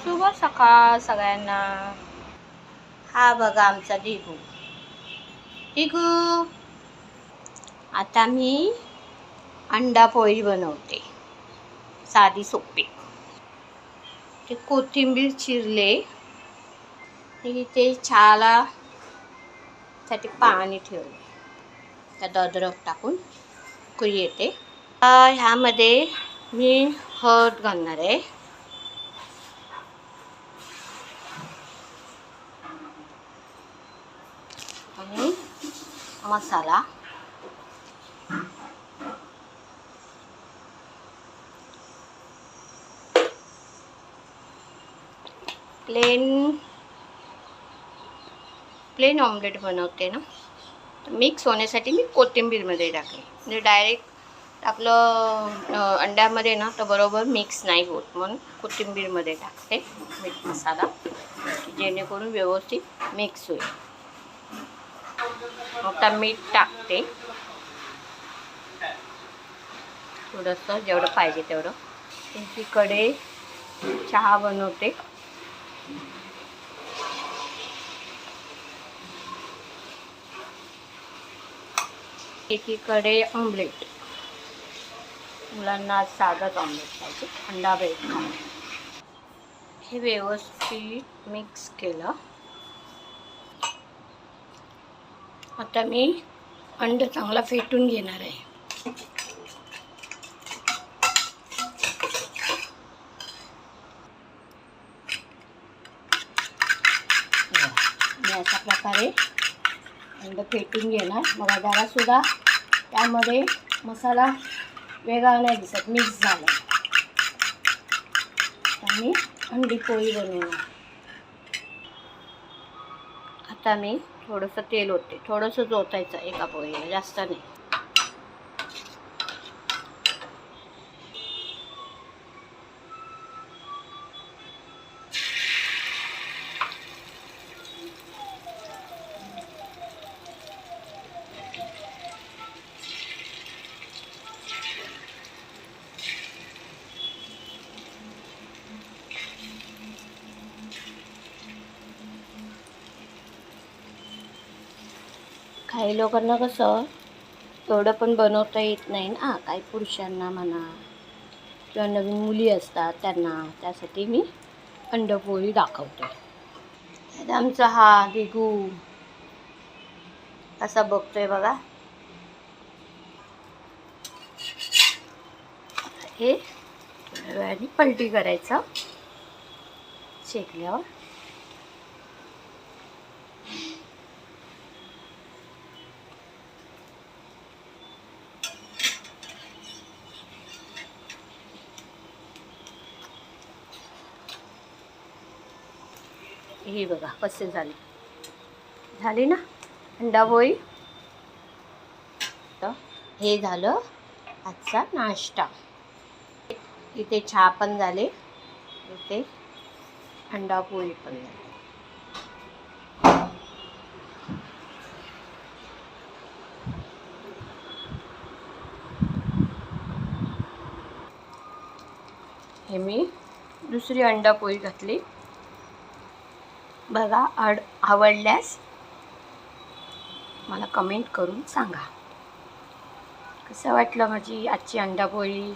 शुभ सकाळ सगळ्यांना. हा बघा आमचा दिगू डिगू आता मी अंडा पोळी बनवते. साधी सोपी. ते कोथिंबीर चिरले. ते छाला साठी पाणी ठेवले. त्यात अद्रक टाकून उकळी येते. ह्यामध्ये मी हळद घालणार आहे आणि मसाला. प्लेन प्लेन ऑमलेट बनवते ना. मिक्स होण्यासाठी मी कोथिंबीरमध्ये टाकले. म्हणजे डायरेक्ट आपलं अंड्यामध्ये ना तर बरोबर मिक्स नाही होत म्हणून कोथिंबीरमध्ये टाकते. मीठ मसाला. जेणेकरून व्यवस्थित मिक्स होईल. आता मीठ टाकते. थोडंसं जेवढं पाहिजे तेवढं. एकीकडे चहा बनवते. एकीकडे ऑमलेट मुलांना साधंच ऑमलेट पाहिजे. अंडा ब्रेड हे व्यवस्थित मिक्स केलं. आता मी अंड चांगला फेटून घेणार आहे. मी अशा प्रकारे अंड फेटून घेणार. मग जरासुद्धा त्यामध्ये मसाला वेगळा नाही दिसत मिक्स झाला. आणि अंडी पोळी बनवणार. आता मी थोडंसं तेल होते थोडंसं जोतायचं एका पोळीला जास्त नाही. काही लोकांना कसं एवढं पण बनवता येत नाही ना काही पुरुषांना म्हणा किंवा नवीन मुली असतात त्यांना. त्यासाठी मी अंडपोळी दाखवते. आमचा हा दिगू असा बघतोय बघा. हे थोड्या वेळाने पलटी करायचं. शेकल्यावर. हे बघा कसे झाले. झाले ना? अंडा पोळी. तर हे झालं आजचा नाश्ता. इथे चहा पण झाले इथे अंडा पोळी पण झाली. हे मी दुसरी अंडा पोळी घातली. बघा आड आवडल्यास मला कमेंट करून सांगा. कसं वाटलं माझी आजची अंडापोळी?